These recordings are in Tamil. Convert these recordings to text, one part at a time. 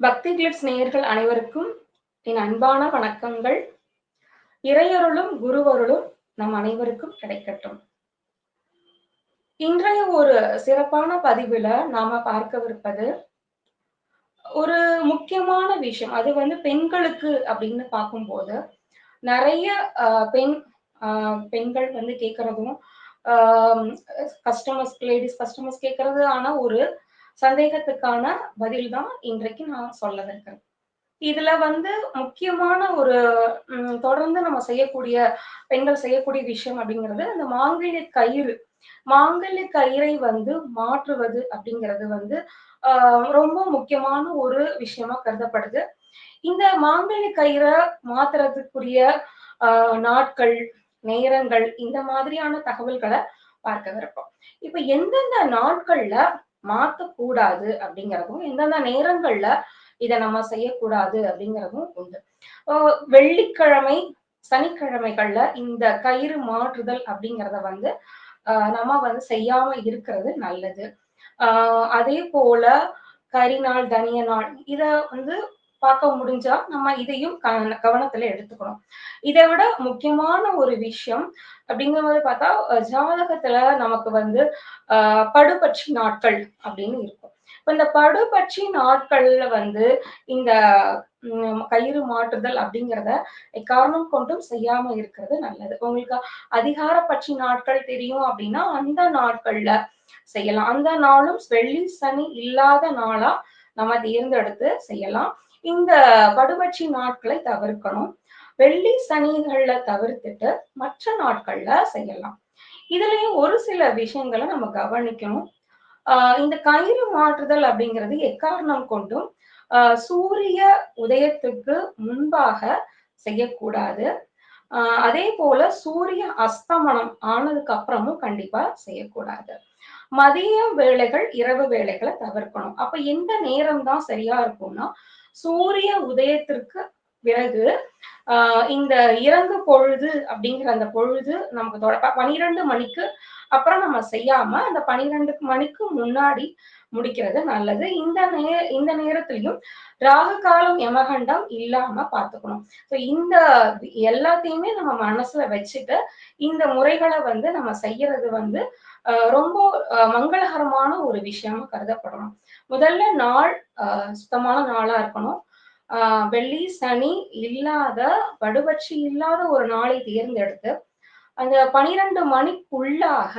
பக்தி கிளிப்ஸ் நேயர்கள் அனைவருக்கும் என் அன்பான வணக்கங்கள். இறையருளும் குருவருளும் நம் அனைவருக்கும் கிடைக்கட்டும். இன்றைய ஒரு சிறப்பான பதிவுல நாம பார்க்கவிருப்பது ஒரு முக்கியமான விஷயம். அது வந்து பெண்களுக்கு அப்படின்னு பார்க்கும்போது நிறைய ஆஹ், பெண் ஆஹ், பெண்கள் வந்து கேட்கறதும் கஸ்டமர்ஸ் லேடிஸ் கஸ்டமர்ஸ் கேட்கறது ஆன ஒரு சந்தேகத்துக்கான பதில் தான் இன்றைக்கு நான் சொல்ல இருக்கிறேன் இதுல வந்து முக்கியமான ஒரு தொடர்ந்து நம்ம செய்யக்கூடிய பெண்கள் செய்யக்கூடிய விஷயம் அப்படிங்கிறது அந்த மாங்கல்ய கயிறு. மாங்கல்ய கயிறை வந்து மாற்றுவது அப்படிங்கிறது வந்து ஆஹ், ரொம்ப முக்கியமான ஒரு விஷயமா கருதப்படுது. இந்த மாங்கல்ய கயிறை மாத்துறதுக்குரிய ஆஹ், நாட்கள் நேரங்கள் இந்த மாதிரியான தகவல்களை பார்க்க விருப்பம் இப்ப எந்தெந்த நாட்கள்ல மாத்தக்கூடாது அப்படிங்கிறதும் எந்தெந்த நேரங்கள்ல இதை நம்ம செய்யக்கூடாது அப்படிங்கிறதும் உண்டு. வெள்ளிக்கிழமை சனிக்கிழமைகள்ல இந்த கயிறு மாற்றுதல் அப்படிங்கிறத வந்து ஆஹ் நம்ம வந்து செய்யாம இருக்கிறது நல்லது. ஆஹ் அதே போல கரிநாள் தனிய நாள் இத வந்து பார்க்க முடிஞ்சா நம்ம இதையும் க- கவனத்துல எடுத்துக்கணும். இதை விட முக்கியமான ஒரு விஷயம் அப்படிங்கிறது பார்த்தா ஜாதகத்துல நமக்கு வந்து ஆஹ் படுபட்சி நாட்கள் அப்படின்னு இருக்கும். இப்ப இந்த படுபட்சி நாட்கள்ல வந்து இந்த கயிறு மாற்றுதல் அப்படிங்கிறத காரணம் கொண்டும் செய்யாம இருக்கிறது நல்லது. உங்களுக்கு அதிகார பட்சி நாட்கள் தெரியும் அப்படின்னா அந்த நாட்கள்ல செய்யலாம். அந்த நாளும் வெள்ளி சனி இல்லாத நாளா நம்ம தேர்ந்தெடுத்து செய்யலாம். இந்த படுபட்சி நாட்களை தவிர்க்கணும். வெள்ளி சனிகள்ல தவிர்த்துட்டு மற்ற நாட்கள்ல செய்யலாம். இதுலயும் ஒரு சில விஷயங்களை நம்ம கவனிக்கணும். ஆஹ் இந்த கயிறு மாற்றுதல் அப்படிங்கிறது எக்காரணம் கொண்டும் ஆஹ் சூரிய உதயத்துக்கு முன்பாக செய்யக்கூடாது. ஆஹ் அதே போல சூரிய அஸ்தமனம் ஆனதுக்கு அப்புறமும் கண்டிப்பா செய்யக்கூடாது. மதிய வேலைகள் இரவு வேலைகளை தவிர்க்கணும். அப்ப எந்த நேரம் தான் சரியா இருக்கும்னா சூரிய உதயத்திற்கு பிறகு ஆஹ் இந்த இறங்கு பொழுது அப்படிங்கிற அந்த பொழுது நமக்கு தொட பனிரெண்டு மணிக்கு அப்புறம் நம்ம செய்யாம அந்த பனிரெண்டு மணிக்கு முன்னாடி முடிக்கிறது நல்லது. இந்த நே இந்த நேரத்திலையும் ராகு காலம் யமகண்டம் இல்லாம பாத்துக்கணும் ஸோ இந்த எல்லாத்தையுமே நம்ம மனசுல வச்சுட்டு இந்த முறைகளை வந்து நம்ம செய்யறது வந்து ஆஹ் ரொம்ப மங்களகரமான ஒரு விஷயமா கருதப்படணும். முதல்ல நாள் சுத்தமான நாளா இருக்கணும். ஆஹ் வெள்ளி சனி இல்லாத படுபட்சி இல்லாத ஒரு நாளை தேர்ந்தெடுத்து அந்த பனிரெண்டு மணிக்குள்ளாக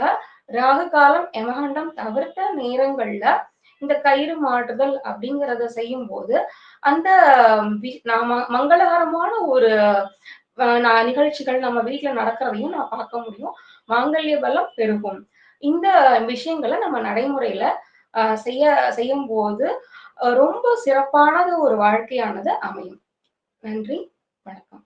ராகு காலம் எமகண்டம் தவிர்த்த நேரங்கள்ல இந்த கயிறு மாற்றுதல் அப்படிங்கிறத செய்யும் போது அந்த நாம மங்களகரமான ஒரு அஹ், நிகழ்ச்சிகள் நம்ம வீட்டுல நடக்கிறதையும் நான் பார்க்க முடியும். மாங்கல்ய பலம் பெருகும். இந்த விஷயங்களை நம்ம நடைமுறையில செய்ய செய்யும் போது ரொம்ப சிறப்பானது ஒரு வாழ்க்கையானது அமையும். நன்றி வணக்கம்.